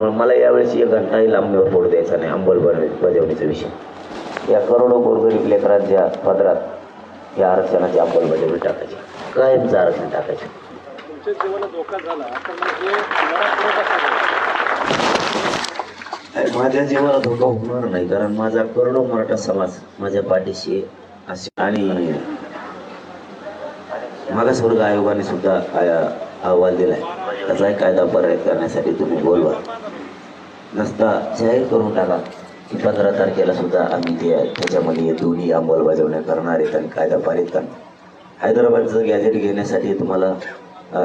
मला यावेळेस एक घंटाही लांबणीवर पडू द्यायचा नाही अंमलबजावणी बजावणीचा विषय या करोडो गोरगरीब लेकरांच्या पदरात या आरक्षणाची अंमलबजावणी टाकायची कायमचं आरक्षण टाकायचं. अरे माझ्या जीवाला धोका होणार नाही कारण माझा करोडो मराठा समाज माझ्या पाठीशी. असे आणि मागासवर्ग आयोगाने सुद्धा अहवाल दिलाय त्याचाही कायदा पर्याय करण्यासाठी तुम्ही बोलवा. नसता जाहीर करून टाका. की पंधरा तारखेला सुद्धा आम्ही ते त्याच्यामध्ये हे दोन्ही अंमलबजावण्या करणार आहेत आणि कायदा पारित करणार. हैदराबादचं गॅजेट घेण्यासाठी तुम्हाला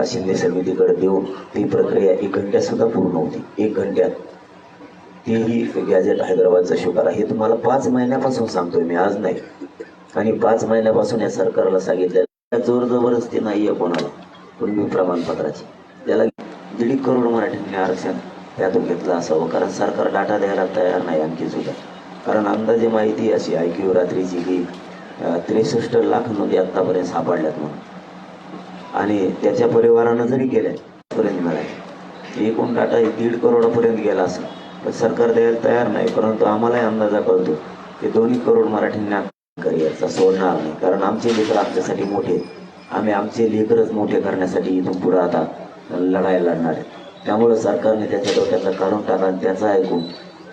शिंदे समितीकडे देऊन ती प्रक्रिया एक घंट्यात सुद्धा पूर्ण होती. एक घंट्यात. तेही गॅजेट हैदराबादचं स्वीकारा हे तुम्हाला पाच महिन्यापासून सांगतोय मी आज नाही. आणि पाच महिन्यापासून या सरकारला सांगितलं जोर जबरदस्ती नाही आहे कोणाला. कुणबी प्रमाणपत्राची. दीड करोड मराठ्यांनी आरक्षण त्यातून घेतलं असावं. कारण सरकार डाटा द्यायला तयार नाही आणखी सुद्धा. कारण अंदाजे माहिती अशी ऐक्यू रात्रीची की त्रेसष्ट लाख नोंदी आत्तापर्यंत सापडल्यात म्हणून. आणि त्याच्या परिवारानं जरी गेल्या पर्यंत मिळाले एकूण डाटा दीड करोडापर्यंत गेला असं. पण सरकार द्यायला तयार नाही परंतु आम्हालाही अंदाजा कळतो की दोन्ही करोड मराठींना करिअरचा सोडणार नाही. कारण आमचे लेकर आमच्यासाठी मोठे आम्ही आमचे लेकरच मोठे करण्यासाठी इथून पुढं आता लढायला लढणार आहे. त्यामुळं सरकारने त्याच्या डोक्यातला काढून टाका आणि त्याचा ऐकून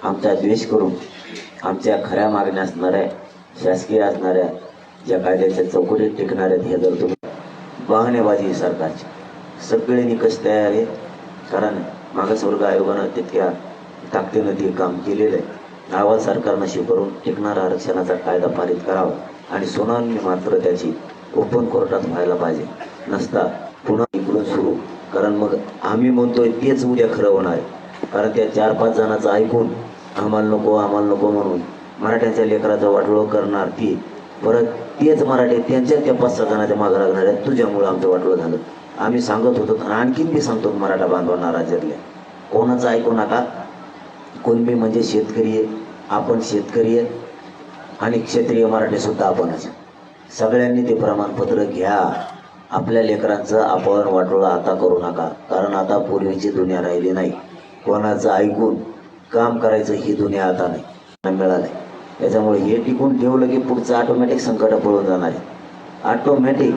आमचा द्वेष करून आमच्या खऱ्या मागण्या असणाऱ्या शासकीय असणाऱ्या ज्या कायद्याच्या चौकटीत टिकणाऱ्या आहेत हे जर तुम्ही बहाणेबाजी सरकारची. सगळे निकष तयार आहे कारण मागासवर्ग आयोगानं तितक्या ताकदीनं ते काम केलेलं आहे. आवाज सरकारनं स्वीकारून टिकणारा आरक्षणाचा कायदा पारित करावा. आणि सुनावणी मात्र त्याची ओपन कोर्टात व्हायला पाहिजे. नसता कारण मग आम्ही म्हणतोय तेच उद्या खरं होणार आहे. कारण त्या चार पाच जणांचं ऐकून आम्हाला नको आम्हाला नको म्हणून मराठ्यांच्या लेकराचं वाटोळ करणार ती. परत तेच मराठी त्यांच्या त्या पाच सहा जणांच्या मागं लागणार आहेत. तुझ्यामुळं आमचं वाटोळ झालं. आम्ही सांगत होतो आणि आणखीन बी सांगतो मराठा बांधवांना राज्यातल्या. कोणाचं ऐकू नका. कुणबी म्हणजे शेतकरी आहे आपण शेतकरी आहे. आणि क्षेत्रीय मराठी सुद्धा आपणच सगळ्यांनी ते प्रमाणपत्र घ्या. आपल्या लेकरांचं आपण वाटोळं आता करू नका कारण आता पूर्वीची दुनिया राहिली नाही. कोणाचं ऐकून काम करायचं ही दुनिया आता नाही मिळालंय त्याच्यामुळे हे टिकून ठेवलं की पुढचं ऑटोमॅटिक संकट पळून जाणार आहे. ऑटोमॅटिक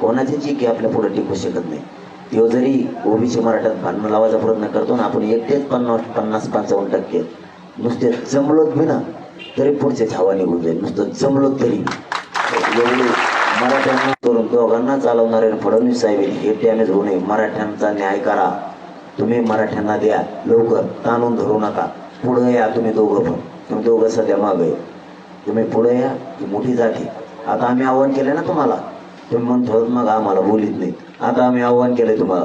कोणाची जी की आपल्या पुढे टिकू शकत नाही. तो जरी ओबीसी मराठ्यात भांडणं लावायचा प्रयत्न करतो ना आपण एकटेच पन्नास पन्नास पंचावन्न टक्के नुसते जमलोत बी ना तरी पुढचे छावा निघून जाईल. नुसतं जमलोत तरी. एवढे मराठ्यांना करून दोघांना चालवणारे फडणवीस साहेब हे डॅमेज होऊ नये. मराठ्यांचा न्याय करा. तुम्ही मराठ्यांना द्या. लवकर ताणून धरू नका. पुढं या तुम्ही दोघं पण. तुम्ही दोघं सध्या मागं तुम्ही पुढे या ही मोठी जाती आता आम्ही आव्हान केलं ना तुम्हाला. तुम्ही म्हणतो मग आम्हाला बोलीत नाही आता आम्ही आव्हान केलंय तुम्हाला.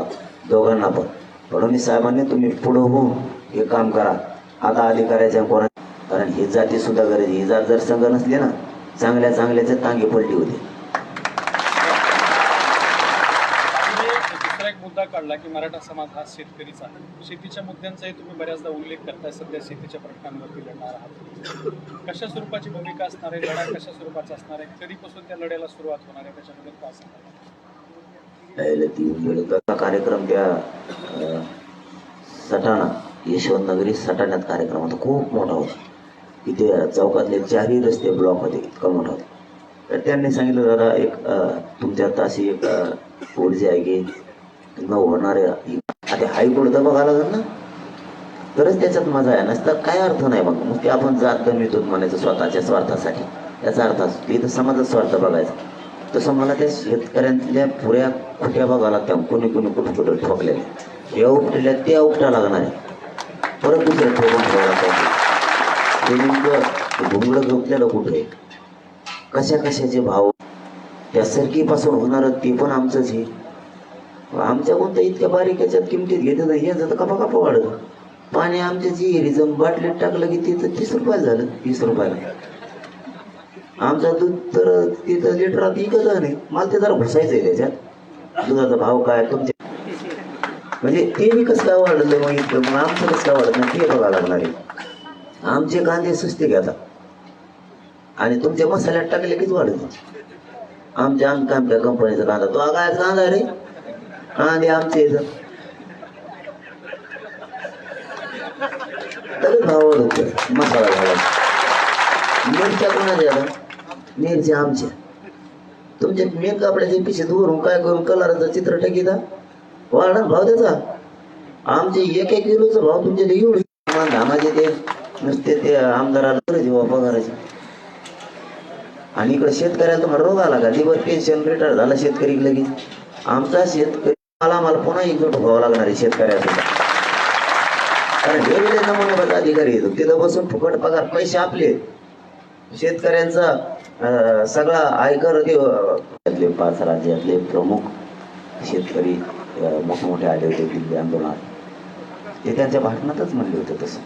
दोघांना पण. फडणवीस साहेबांनी तुम्ही पुढं होऊन हे काम करा. आता अधिकाऱ्याच्या कोणा कारण ही जाती सुद्धा गरज ही जात जर संघ नसली ना चांगल्या चांगल्याचे तांगे पलटी होते तुम्ही दुसरा एक मुद्दा काढला की मराठा समाज हा शेतकरीचा आहे. शेतीच्या मुद्द्यांचाही तुम्ही बऱ्याचदा उल्लेख करताय. सध्या शेतीच्या प्रश्नांवरती लढणार आहात. कशा स्वरूपाची भूमिका असणार आहे? लढा कशा स्वरूपाचा असणार आहे? कधीपासून त्या लढ्याला सुरुवात होणार आहे. त्याच्याबद्दल काय सांगणार कार्यक्रम त्या अं, सटाणा यशवंत नगरी सटाण्यात कार्यक्रम होता. खूप मोठा होता. इथे चौकातले चारही रस्ते ब्लॉक होते. इतका मोठा होता. तर त्यांनी सांगितलं दादा एक तुमच्या ताशी एक अं, ऊर्जा आहे की न होणाऱ्या आता हायकोर्ट तर बघायला लागेल ना? तरच त्याच्यात मजा आहे. नसतं काय अर्थ नाही मग. मग ते आपण जात कमीतून म्हणायचं स्वतःच्या स्वार्थासाठी. याचा अर्थ असतो इथं समाजात स्वार्थ बघायचा. तसं मला त्या शेतकऱ्यांतल्या पुऱ्या खुट्या बघायला लागत्या. कोणी कोणी कुठं कुठं ठोकलेल्या हे उपटल्या ते उपटा लागणार आहे. परत दुसरं ठोकून ठेवायला पाहिजे ते नेमकं झोपलेलं कुठं आहे? कशा कशाचे भाव? त्या सरकीपासून होणारं ते पण आमचंच आहे. आमच्या कोणत्या इतक्या बारीक याच्यात किमतीत घेतात हे तर कपा कपा वाढत. पाणी आमच्या जी हिरीचं बाटलीत टाकलं की तिथं तीस रुपयाला झालं तीस रुपयाला. आमचा दूध तर तिथं लिटरात इकत नाही मला ते जरा घुसायचं आहे त्याच्यात. दुधाचा भाव काय तुमच्या म्हणजे ते बी कसं काय वाढलं मग इथं मग आमचं कसं काय वाढत नाही ते बघावं लागणार आहे. आमचे कांदे सुस्ते घेतात आणि तुमच्या मसाल्यात टाकले कीच वाढत आमच्या आमच्या आमच्या कंपनीचा कांदा. तो काय कांदा रे? कांदे आमचे इथं. लगेच भावावर होतं. मसाला घालायचा मिरच्या कोणाच्या मिरच्या आमच्या. तुमच्या मेन कपड्याचे पिशे धुवून काय करून कलराचं चित्र टाकीता वाढणार भाव त्याचा. आमचे एक एक किलोचा भाव तुमच्या ते एवढे. धामाचे ते नुसते ते आमदाराला पगाराचे. आणि इकडे शेतकऱ्याला तुम्हाला रोग आला का? दिवस पेन्शन रिटायर झाला शेतकरी लगेच. आमचा शेतकरी मला मला पुन्हा एकजूट व्हावं लागणार आहे शेतकऱ्याचं. कारण हे वेळे नमुन्याचा अधिकारी येतो तिथं बसून फुकट पगार पैसे आपले. शेतकऱ्यांचा सगळा आयकर ते त्यातले पाच राज्यातले प्रमुख शेतकरी मोठमोठे आले होते दिल्ली आंदोलनात. ते त्यांच्या भाषणातच म्हणले होते तसं.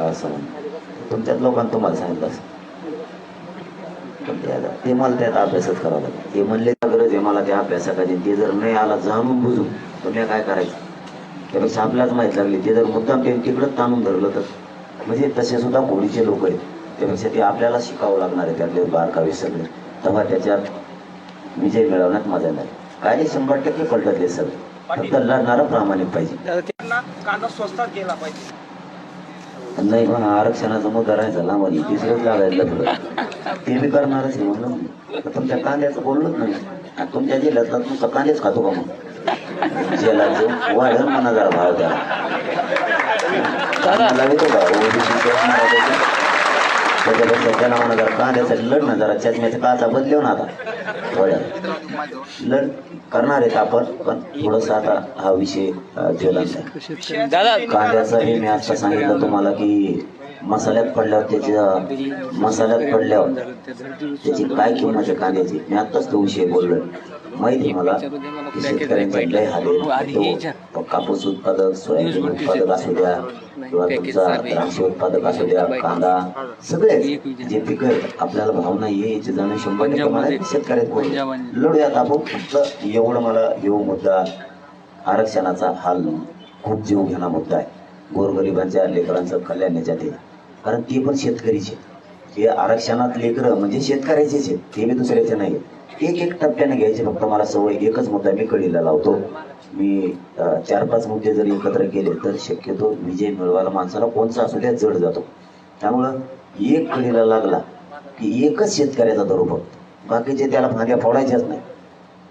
असं म्हणून. तुमच्यात लोकांना तुम्हाला सांगितलं असं. ते ते मला त्यात अभ्यासच करावा लागेल. ते म्हणले गरज आहे मला त्या अभ्यासाकाची ते जर नाही आला जाणून बुजून तर मी काय करायचं? त्यापेक्षा आपल्यालाच माहीत लागली ते जर मुद्दाम ते तिकडंच ताणून धरलं तर. म्हणजे तसे सुद्धा कोणीचे लोक आहेत. त्यापेक्षा ते आपल्याला शिकावं लागणार आहे त्यातले बारकावे सगळे. तेव्हा त्याच्यात विजय मिळवण्यात मजा नाही काय शंभर टक्के पलटतले सगळे फक्त लढणारं प्रामाणिक पाहिजे. त्यांना कांदा स्वस्तात गेला पाहिजे. नाही पण आरक्षणाचा मुद्दा राहायचा म्हणजे तिसरंच लागायला थोडं ते मी करणारच आहे म्हणून. तुमच्या कांद्याचं बोललोच नाही. तुमच्या जिल्ह्यात तर तुमचा कांदेच खातो का मग? जेलात जाऊन वाढेल म्हणा जरा भाव त्याला मला येतो का. त्याच्यापेक्षा त्याला म्हणा जरा कांद्यासाठी लढ ना जरा चष्म्याच्या काचा बदलेव ना आता. थोड्या. लढ करणार आहेत आपण पण थोडस आता हा विषय दादा कांद्याचं हे मी आता सांगितलं तुम्हाला की मसाल्यात पडल्यावर त्याच्या मसाल्यात पडल्यावर त्याची काय किंमत आहे कांद्याची? मी आत्ताच तो विषय बोललोय. माहिती मला की शेतकऱ्यांचे लय हाल आहे. तो कापूस उत्पादक सोयाबीन उत्पादक असू द्या किंवा तुमचा द्राक्ष उत्पादक असू द्या कांदा सगळे जे पिकं आहेत आपल्याला भाव नाही आहे याची जाणीव शंभर टक्के मला. शेतकऱ्यात. लढूयात आपण. फक्त एवढं मला येऊ मुद्दा आरक्षणाचा हाल खूप जीव घेणा मुद्दा आहे. गोरगरिबांच्या लेकरांचं कल्याण याच्यात आहे. कारण ते पण शेतकरीचे हे आरक्षणात लेकरं म्हणजे शेतकऱ्याचेच आहेत. ते बी दुसऱ्याचे नाही एक एक टप्प्याने घ्यायचे फक्त मला सवय एकच मुद्दा मी कळीला लावतो. मी चार पाच मुद्दे जर एकत्र केले तर शक्यतो विजय मिळवायला माणसाला कोणचा असू द्या जड जातो. त्यामुळं एक कळीला लागला की एकच शेतकऱ्याचा धरू फक्त बाकीचे त्याला फांद्या फोडायच्याच नाही.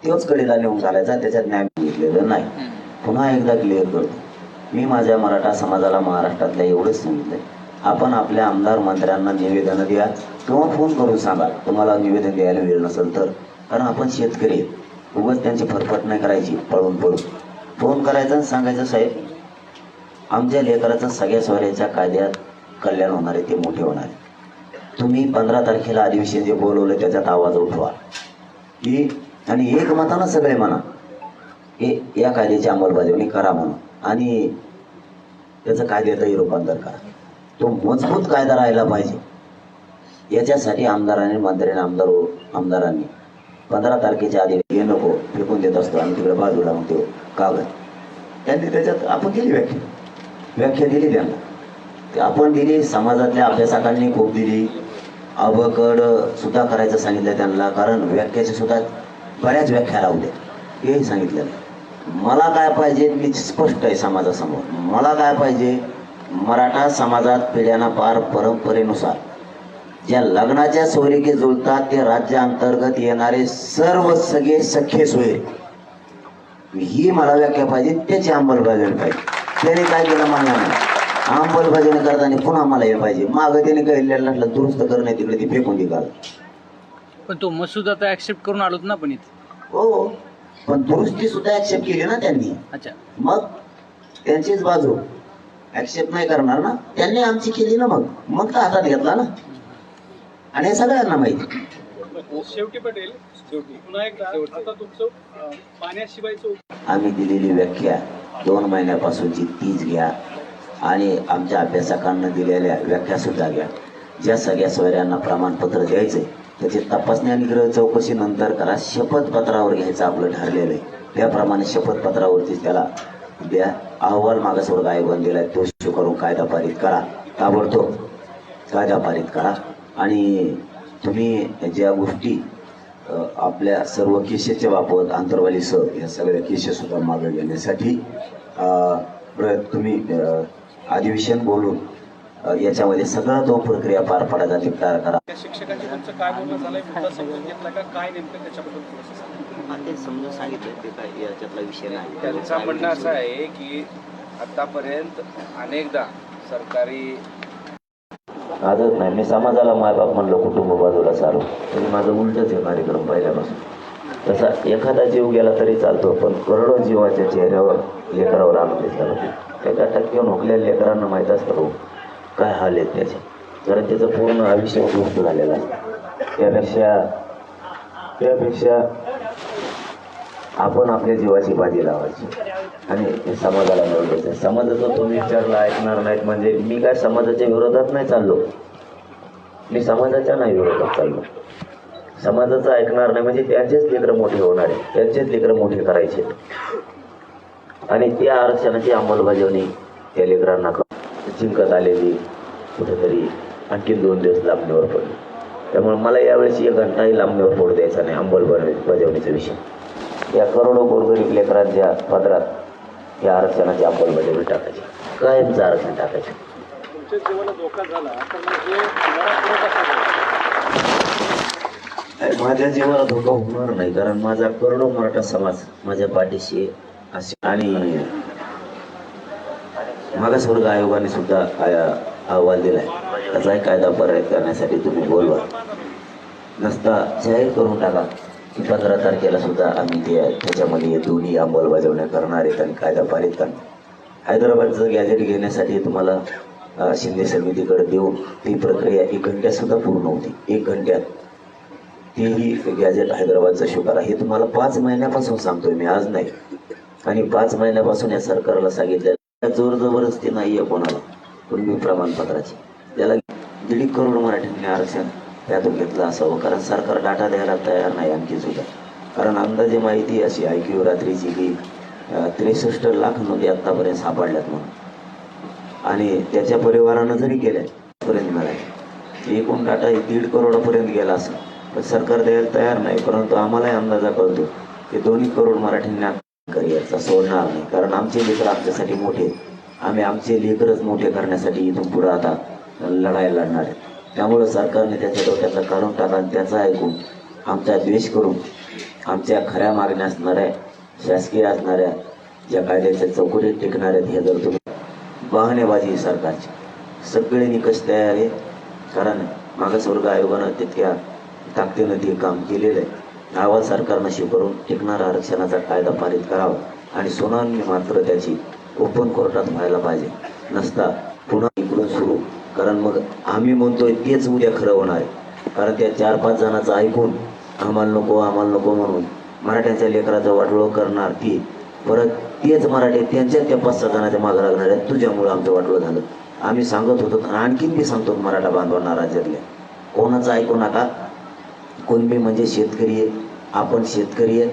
तोच कडेला नेऊन घालायचा त्याच्यात न्याय घेतलेलं नाही. पुन्हा एकदा क्लिअर करतो. मी माझ्या मराठा समाजाला महाराष्ट्रातल्या एवढंच सांगितलंय. आपण आपल्या आमदार मंत्र्यांना निवेदन द्या. किंवा फोन करून सांगा. तुम्हाला निवेदन द्यायला वेळ नसेल तर. कारण आपण शेतकरी उगाच त्यांची फरफट नाही करायची पळून पळून. फोन करायचा आणि सांगायचं साहेब आमच्या लेकराचं सगळ्या सोयऱ्याच्या कायद्यात कल्याण होणार आहे ते मोठे होणार आहे. तुम्ही पंधरा तारखेला अधिवेशन जे बोलवलं त्याच्यात आवाज उठवा. की आणि एक मतानं सगळे म्हणा. हे या कायद्याची अंमलबजावणी करा म्हणून. आणि त्याचं कायद्यातही रूपांतर करा. तो मजबूत कायदा राहायला पाहिजे. याच्यासाठी आमदारांनी मंत्र्यांनी आमदार आमदारांनी पंधरा तारखेच्या आधी हे नको फेकून देत असतो आणि तिकडे बाजूला मग तो कागद. त्यांनी त्याच्यात आपण केली व्याख्या. व्याख्या दिली त्यांना. ते आपण दिली समाजातल्या अभ्यासकांनी खूप दिली. अवकड सुद्धा करायचं सांगितलं त्यांना कारण व्याख्याचे सुद्धा बऱ्याच व्याख्या लावल्या हेही सांगितलं. मला काय पाहिजे मी स्पष्ट आहे समाजासमोर. मला काय पाहिजे मराठा समाजात पिढ्याना पार परंपरेनुसार ज्या लग्नाच्या सोयरीके जुळतात ते राज्याअंतर्गत येणारे सर्व सगळे सख्खे सोयरे ही मला व्याख्या पाहिजे त्याची अंमलबजावणी पाहिजे. त्याने काय केलं मला अंमलबजावणी करताना पुन्हा मला हे पाहिजे. मागं त्याने काही दुरुस्त करणे तिकडे ती फेकून काल. पण तो मसुदा तर ऍक्सेप्ट करून आलोत ना पण इथे. हो पण दुरुस्ती सुद्धा ऍक्सेप्ट केली ना त्यांनी. अच्छा. मग त्यांचीच बाजू. ऍक्सेप्ट नाही करणार ना त्यांनी आमची केली ना मग. मग तर हातात घेतला ना. आणि हे सगळ्यांना माहिती. शेवटी पटेल शेवटी. पुन्हा एकदा आता तुमचं अं, पाण्याशिवायचं उप- आम्ही दिलेली व्याख्या दोन महिन्यापासूनची तीच घ्या आणि आमच्या अभ्यासकांना दिलेल्या व्याख्या सुद्धा घ्या. ज्या सगळ्या सोयऱ्यांना प्रमाणपत्र द्यायचे त्याची तपासणी आणि गृह चौकशी नंतर करा. शपथपत्रावर घ्यायचं आपलं ठरलेलं आहे. त्याप्रमाणे शपथपत्रावरती त्याला द्या. अहवाल मागासवर्ग आयोगाने दिलाय तो करून कायदा पारित करा. ताबडतोब कायदा पारित करा. आणि तुम्ही ज्या गोष्टी आपल्या सर्व केसेसच्या बाबत आंतरवालीसह या सगळ्या केसेस सुद्धा मागे घेण्यासाठी अ, प्रयत्न तुम्ही अधिवेशन बोलून याच्यामध्ये सगळा तो प्रक्रिया पार पाडायचा निर्धार करा. त्या शिक्षकांची तुमचं काय बोलणं झालंय? मुद्दा समजून घेतला का? काय नेमकं त्याच्याबद्दल थोडंसं सांगा. ते समजून सांगितलं ते काय याच्यातला विषय नाही. त्यांचं म्हणणं असं आहे की आतापर्यंत अनेकदा सरकारी आजच नाही. मी समाजाला मायबाप म्हणलं कुटुंब बाजूला सारू. तरी माझं उलटच आहे कार्यक्रम पहिल्यापासून. तसा एखादा जीव गेला तरी चालतो पण करोडो जीवाच्या चेहऱ्यावर लेकरावर आनंद दिसला एका टक्के नोकलेल्या लेकरांना माहीत असतं हो, काय हाल आहेत त्याचे. कारण त्याचं पूर्ण आयुष्य उपलब्ध झालेलं असतं. त्यापेक्षा त्यापेक्षा आपण आपल्या जीवाची बाजी लावायची. आणि समाजाला मिळवायचं समाजाचा तुम्ही विचारला ऐकणार नाहीत. म्हणजे मी काय समाजाच्या विरोधात नाही चाललो. मी समाजाच्या नाही विरोधात चाललो. समाजाचं ऐकणार नाही. म्हणजे त्यांचेच लेकरं मोठे होणार आहे त्यांचेच लेकरं मोठे करायचे आणि त्या आरक्षणाची अंमलबजावणी त्या लेकरांना जिंकत आलेली कुठेतरी आणखी दोन दिवस लांबणीवर पडली. त्यामुळे मला यावेळेस एक घंटाही लांबणीवर पडू द्यायचा नाही. अंमलबजावणीचा विषय. या करोडो गोरगरीब लेकरांच्या पदरात या आरक्षणाची अंमलबजावणी टाकायची कायमचं आरक्षण टाकायचं जाईल? माझ्या जीवाला धोका होणार नाही कारण माझा करोडो मराठा समाज माझ्या पाठीशी. असे आणि मागासवर्ग आयोगाने सुद्धा अहवाल दिलाय त्याचाही कायदा पर्याय करण्यासाठी तुम्ही बोलवा नसता जाहीर करून टाका पंधरा तारखेला सुद्धा आम्ही ते त्याच्यामध्ये दोन्ही अंमलबजावण्या करणार आहेत आणि कायदा पारित करणार. हैदराबादचं गॅजेट घेण्यासाठी तुम्हाला शिंदे समितीकडे देऊन ती प्रक्रिया एक घंट्यात सुद्धा पूर्ण होती. एक घंट्यात. तेही गॅजेट हैदराबादचं शिकार हे तुम्हाला पाच महिन्यापासून सांगतोय मी आज नाही. आणि पाच महिन्यापासून या सरकारला सांगितलं जोर जबरदस्ती नाही आहे कोणाला. कुणबी प्रमाणपत्राची. त्याला दीड करोड मराठ्यांनी आरक्षण त्यातून घेतलं असावं कारण सरकार डाटा द्यायला तयार नाही आणखी सुद्धा. कारण अंदाजे माहिती अशी ऐक्यू रात्रीची की त्रेसष्ट लाख नोंदी आत्तापर्यंत सापडल्यात म्हणून. आणि त्याच्या परिवारानं जरी केल्या पर्यंत मिळाले एकूण डाटा दीड करोडापर्यंत गेला असं. पण सरकार द्यायला तयार नाही परंतु आम्हालाही अंदाजा कळतो की दोन्ही करोड मराठींना करिअरचा सोडणार नाही. कारण आमचे लेकर आमच्यासाठी मोठे आहेत. आम्ही आमचे लेकरच मोठे करण्यासाठी इथून पुढं आता लढायला लढणार आहे त्यामुळं सरकारने त्याच्या डोक्यातला काढून टाका आणि त्याचा ऐकून आमचा द्वेष करून आमच्या खऱ्या मागण्या असणाऱ्या शासकीय असणाऱ्या ज्या कायद्याच्या चौकटीत टिकणार आहेत हे जर तुम्ही बहाणेबाजी सरकारची. सगळे निकष तयार आहे कारण मागासवर्ग आयोगानं तितक्या ताकदीनं ते काम केलेलं आहे. आवाज सरकारनं स्वीकारून टिकणारा आरक्षणाचा कायदा पारित करावा. आणि सोनांनी मात्र त्याची ओपन कोर्टात व्हायला पाहिजे. नसता कारण मग आम्ही म्हणतोय तेच उद्या खरं होणार आहे. कारण त्या चार पाच जणांचं ऐकून आम्हाला नको आम्हाला नको म्हणून मराठ्यांच्या लेकराचं वाटोळं करणार ती. परत तेच मराठी त्यांच्या त्या पाच सहा जणांच्या मागं लागणार आहेत तुझ्यामुळं आमचं वाटोळं झालं. आम्ही सांगत होतो आणखीन बी सांगतो मराठा बांधवांना राज्यातल्या. कोणाचं ऐकू नका. कुणबी म्हणजे शेतकरी आहे आपण शेतकरी आहे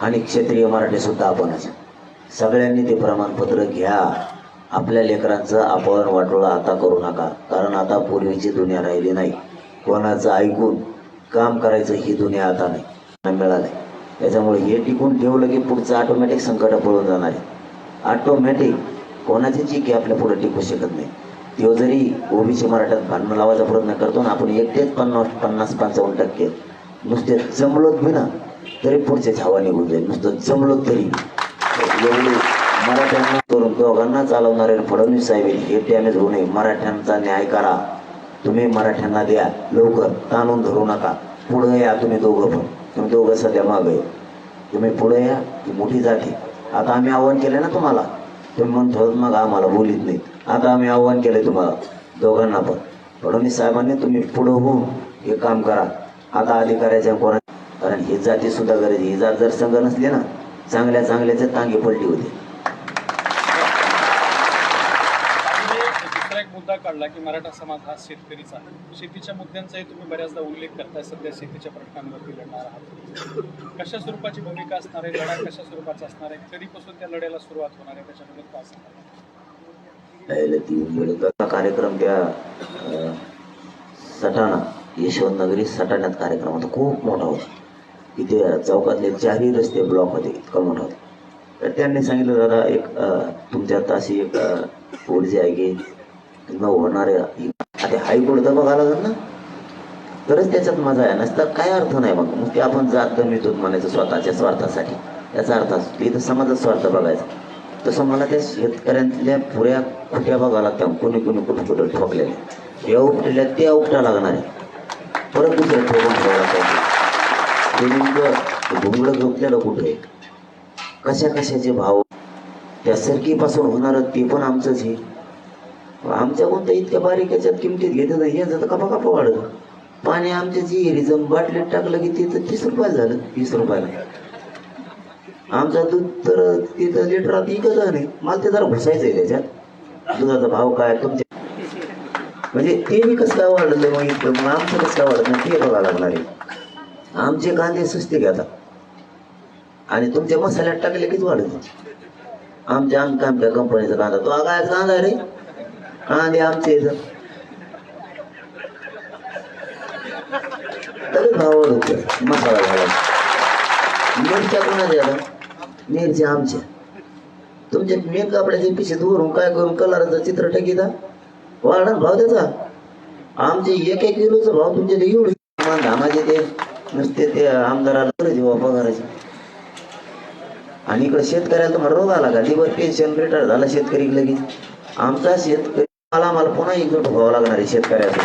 आणि क्षेत्रीय मराठी सुद्धा आपणच सगळ्यांनी ते प्रमाणपत्र घ्या. आपल्या लेकरांचं आपण वाटोळा आता करू नका कारण आता पूर्वीची दुनिया राहिली नाही. कोणाचं ऐकून काम करायचं ही दुनिया आता नाही मिळालंय त्याच्यामुळे हे टिकून ठेवलं की पुढचं ऑटोमॅटिक संकट पळून जाणार आहे. ऑटोमॅटिक कोणाची जी की आपल्या पुढे टिकू शकत नाही. तो जरी ओबीसी मराठ्यात भांडणं लावायचा प्रयत्न करतो ना आपण एकटेच पन्नास पन्नास पंचावन्न टक्के नुसते जमलोत बी ना तरी पुढचे छावा निघून जाईल. नुसतं जमलोत तरी. एवढी मराठ्यांना करून दोघांना चालवणारे फडणवीस साहेब हे डॅमेज होऊ नये. मराठ्यांचा न्याय करा. तुम्ही मराठ्यांना द्या. लवकर ताणून धरू नका. पुढं या तुम्ही दोघं पण. तुम्ही दोघं सध्या मागं आहे तुम्ही पुढे या ही मोठी जाती आता आम्ही आव्हान केलं ना तुम्हाला. तुम्ही म्हणतो मग आम्हाला बोलीत नाही आता आम्ही आव्हान केलंय तुम्हाला दोघांना पण. फडणवीस साहेबांनी तुम्ही पुढं होऊन हे काम करा. आता अधिकाऱ्याच्या कोणा कारण ही जाती सुद्धा गरज ही जात जर संघ नसली ना चांगल्या चांगल्याचे तांगे पलटी होती तुम्ही दुसरा एक मुद्दा की मराठा समाज हा शेतकरीचा आहे. शेतीच्या मुद्द्यांचाही तुम्ही बऱ्याचदा उल्लेख करताय. सध्या शेतीच्या प्रश्नांवरती लढणार आहात. कशा स्वरूपाची भूमिका असणार आहे? लढा कशा स्वरूपाचा असणार आहे? कधीपासून त्या लढ्याला सुरुवात होणार आहे. त्याच्याबद्दल काय सांगणार कार्यक्रम त्या सटाणा यशवंत नगरी सटाण्यात कार्यक्रम होता. खूप मोठा होता. इथे चौकातले चारही रस्ते ब्लॉक होते. इतका मोठा होता. तर त्यांनी सांगितलं दादा एक तुमच्या ताशी एक अं, ऊर्जा आहे की न होणाऱ्या आता हायकोर्ट तर बघायला लागेल ना तरच त्याच्यात मजा आहे. नसता काय अर्थ नाही मग. मग ते आपण जात मिळतो म्हणायचं स्वतःच्या स्वार्थासाठी. याचा अर्थ असतो इथं समाजात स्वार्थ बघायचा. तसं मला त्या शेतकऱ्यांतल्या पुऱ्या खुट्या बघायला लागत्या कोणी कोणी कुठं कुठं ठोकलेल्या या उपटल्या त्या उपटा लागणार आहे. परत दुसरं ठोकून ठेवायला पाहिजे. ते नेमकं झोपलेलं कुठं आहे? कशा कशाचे भाव? त्या सरकीपासून होणारं ते पण आमचंच आहे. आमच्या कोणत्या इतक्या बारीक याच्यात किमतीत घेत नाही याचं तर कपा कपा वाढत पाणी आमच्या जी हिरीचं बाटलीत टाकलं की तिथं तीस रुपयाला झालं तीस रुपयाला. आमचा दूध तर तिथं लिटरात इकत नाही मला ते जरा घुसायचं आहे त्याच्यात. दुधाचा भाव काय तुमच्या म्हणजे ते मी कसं काय वाढलं मग इतकं? मग आमचं कसं काय वाढत नाही ते बघायला लागणार आहे. आमचे कांदे सुस्ते घेतात. आणि तुमच्या मसाल्यात टाकले कीच वाढत आमच्या आमच्या आमच्या कंपनीचा कांदा. तो आगायचा कांदा रे? कांदे आमचे इथं. तरी भाव वाढतो मसाला घालायचा मिरच्या कोणाच्या आता मिरच्या आमच्या. तुमच्या मेन कापड्याचे पिशे धुवून काय करून कलरचं चित्र टाकीता वाढ भाव त्याचा. आमचे एक एक किलोचा भाव तुमच्या ते एवढे. धामाचे ते नुसते ते आमदाराला करायचे वापा करायचे आणि इकडे शेतकऱ्याला तुम्हाला रोग आला का? दिवस पेन्शन रिटायर झाला शेतकरी लगेच. आमचा शेतकरी मला मला पुन्हा एकजूट व्हावं लागणार आहे शेतकऱ्याचं.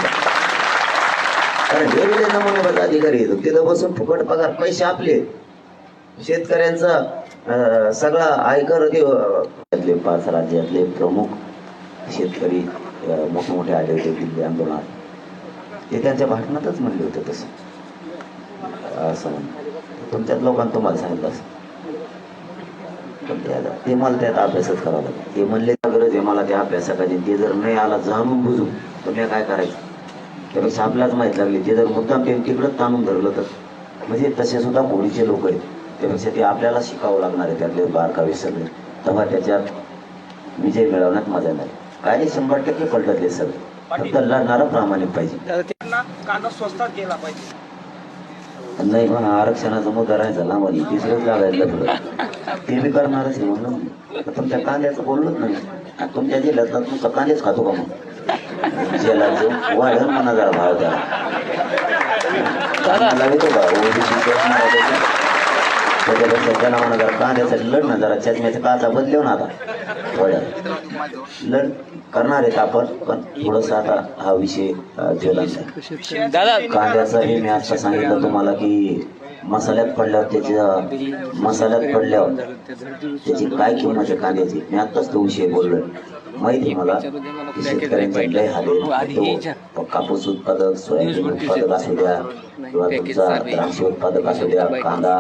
कारण हे वेळे नमुनेबद्ध अधिकारी येतो तिथं बसून फुकट पगार पैसे आपले. शेतकऱ्यांचा सगळा आयकर ते त्यातले पाच राज्यातले प्रमुख शेतकरी मोठमोठे आले होते दिल्ली आंदोलनात. ते त्यांच्या भाषणातच म्हणले होते तसं. असं म्हणून तुमच्यात लोकांना तुम्हाला सांगितलं असं. ते मला त्यात अभ्यासच करावा लागेल. ते म्हणले मला त्या अभ्यासासाठी ते जर नाही आला जाणून बुजून तर मी काय करायचं? त्यापेक्षा आपल्यालाच माहीत लागली ते जर मुद्दाम ते तिकडंच ताणून धरलं तर. म्हणजे तसे सुद्धा होळीचे लोक आहेत. त्यापेक्षा ते आपल्याला शिकावं लागणार आहे त्यातले बारकावे सगळे. तेव्हा त्याच्यात विजय मिळवण्यात मजा नाही काय ते शंभर टक्के पलटतले सगळे. फक्त लढणारं प्रामाणिक पाहिजे. नाही पण आरक्षणाचा मुद्दा राहायचा ना म्हणजे तिसरंच लागायचं पुढं. ते बी करणारच आहे म्हणून. तर तुमच्या कांद्याचं बोललोच नाही. तुमच्या जिल्ह्यात तर तुमचा कांदेच खातो का मग? जेलाचं वाढेल म्हणा जरा भाव त्याला. मला येतो का? ओबीसी केस मारायचं त्याच्यापेक्षा त्याला म्हणा जरा कांद्यासाठी लढ ना जरा चष्म्याच्या काचा बदलव ना आता. थोड्या लढ करणार आहेत आपण पण थोडंसं आता हा विषय कांद्याचं हे मी आता सांगितलं तुम्हाला की मसाल्यात पडल्यावर त्याच्या मसाल्यात पडल्यावर त्याची काय किंमत आहे कांद्याची? मी आत्ताच तो विषय बोललोय. माहिती मला शेतकऱ्यांचे लय हाल. तो कापूस उत्पादक सोयाबीन उत्पादक असू द्या किंवा तुमचा द्राक्ष उत्पादक असू द्या कांदा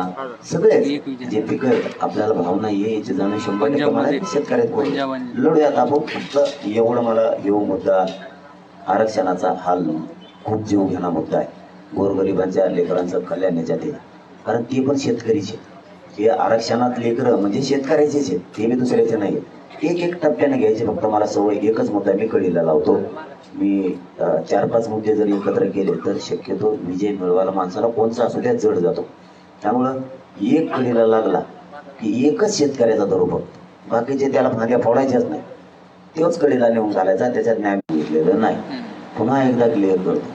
सगळे जे पिकं आहेत आपल्याला भाव नाही याची जाणीव शंभर टक्के मला. शेतकऱ्यात बोललो. लढूयात आपण. फक्त एवढं मला येऊ मुद्दा आरक्षणाचा हाल खूप जीव घेणा मुद्दा आहे. गोरगरिबांच्या लेकरांचं कल्याण याच्यात कारण ते पण शेतकरीचे हे आरक्षणात लेकरं म्हणजे शेतकऱ्याचेच आहेत. ते बी दुसऱ्याचे नाही आहेत. एक एक टप्प्याने घ्यायचे फक्त मला सवय एकच मुद्दा मी कळीला लावतो. मी चार पाच मुद्दे जर एकत्र केले तर शक्यतो विजय मिळवायला माणसाला कोणचा असू द्या जड जातो. त्यामुळं एक कळीला लागला की एकच शेतकऱ्याचा धरू फक्त बाकीचे त्याला फांद्या फोडायच्याच नाही तोच कडीला नेऊन घालायचा त्याच्यात न्याय घेतलेलं नाही. पुन्हा एकदा क्लिअर करतो.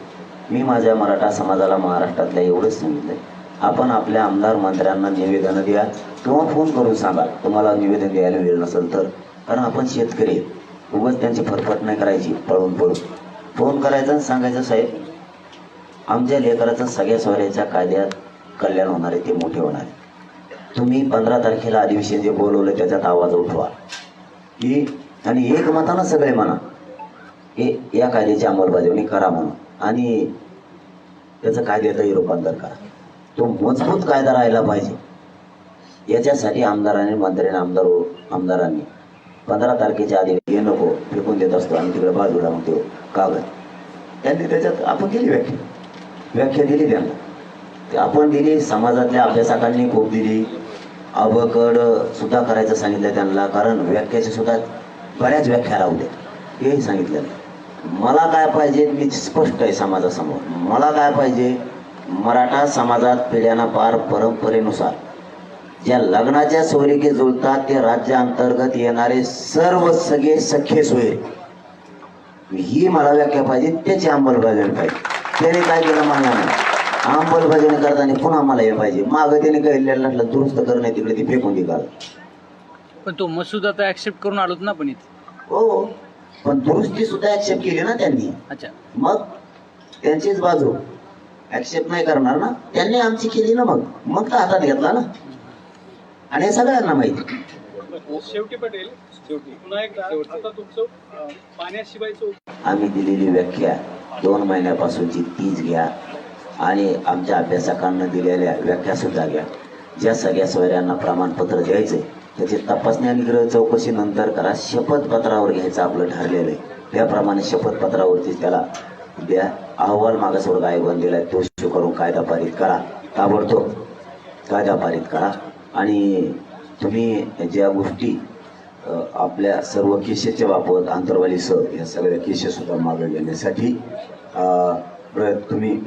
मी माझ्या मराठा समाजाला महाराष्ट्रातल्या एवढंच सांगितलंय. आपण आपल्या आमदार मंत्र्यांना निवेदन द्या. किंवा फोन करून सांगा. तुम्हाला निवेदन द्यायला वेळ नसेल तर. कारण आपण शेतकरी उगाच त्यांची फरफट नाही करायची पळून पळून. फोन करायचा आणि सांगायचं साहेब आमच्या लेकराचं सगळ्या सोयऱ्याच्या कायद्यात कल्याण होणार आहे ते मोठे होणार आहे. तुम्ही पंधरा तारखेला अधिवेशन जे बोलवलं त्याच्यात आवाज उठवा. की आणि एकमतानं सगळे म्हणा. हे या कायद्याची अंमलबजावणी करा म्हणून. आणि त्याचं कायद्यातही रूपांतर करा. तो मजबूत कायदा राहायला पाहिजे. याच्यासाठी आमदारांनी मंत्र्यांनी आमदार हो, आमदारांनी पंधरा तारखेच्या आधी हे नको फेकून देत असतो आणि तिकडे बाजूला मग ते कागद. त्यांनी त्याच्यात आपण केली व्याख्या. व्याख्या दिली त्यांना. ते आपण दिली समाजातल्या अभ्यासकांनी खूप दिली. अवकड सुद्धा करायचं सांगितलं त्यांना कारण व्याख्याचे सुद्धा बऱ्याच व्याख्या राहू हेही सांगितलं. मला काय पाहिजे मी स्पष्ट आहे समाजासमोर. मला काय पाहिजे मराठा समाजात पिढ्याना पार परंपरेनुसार ज्या लग्नाच्या सोयरीके जुळतात ते राज्याअंतर्गत येणारे सर्व सगळे सख्खे सोयरे. ही मला व्याख्या पाहिजे त्याची अंमलबजावणी पाहिजे. त्याने काय केलं मला नाही. अंमलबजावणी करताना पुन्हा मला हे पाहिजे. मागं त्याने काही दुरुस्त करणे तिकडे ती फेकून निघाल पण तो मसूदा तर ऍक्सेप्ट करून आलोत ना पण इथे. हो पण दुरुस्ती सुद्धा ऍक्सेप्ट केली ना त्यांनी. अच्छा. मग त्यांचीच बाजू. ऍक्सेप्ट नाही करणार ना त्यांनी आमची केली ना मग मग तर हातात घेतला ना. आणि हे सगळ्यांना माहिती शेवटी पटेल शेवटी. पुन्हा एकदा आता तुमचं अं, पाण्याशिवायचं आम्ही दिलेली व्याख्या दोन महिन्यापासूनची तीच घ्या आणि आमच्या अभ्यासकांना दिलेल्या व्याख्या सुद्धा घ्या. ज्या सगळ्या सोयऱ्यांना प्रमाणपत्र द्यायचे त्याची तपासणी आणि गृह चौकशी नंतर करा. शपथपत्रावर घ्यायचं आपलं ठरलेलं आहे. त्याप्रमाणे शपथपत्रावरती त्याला द्या अहवाल मागासवर्ग आयोगाने दिलाय. तो इश्यू करून कायदा पारित करा. ताबडतोब कायदा पारित करा. आणि तुम्ही ज्या गोष्टी आपल्या सर्व केसेसच्या बाबत आंतरवाली सह या सगळ्या केसेससुद्धा मागे घेण्यासाठी तुम्ही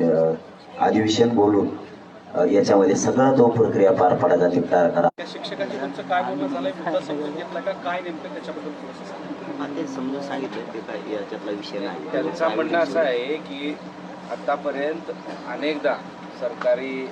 अधिवेशन बोलून याच्यामध्ये सगळा तो प्रक्रिया पार पाडायचा तयार करा. शिक्षकांची काय बोलणं झालंय? काय नेमकं त्याच्याबद्दल ते समजून सांगितलं. ते काय याच्यातला विषय नाही. त्यांचं म्हणणं असं आहे की आतापर्यंत अनेकदा सरकारी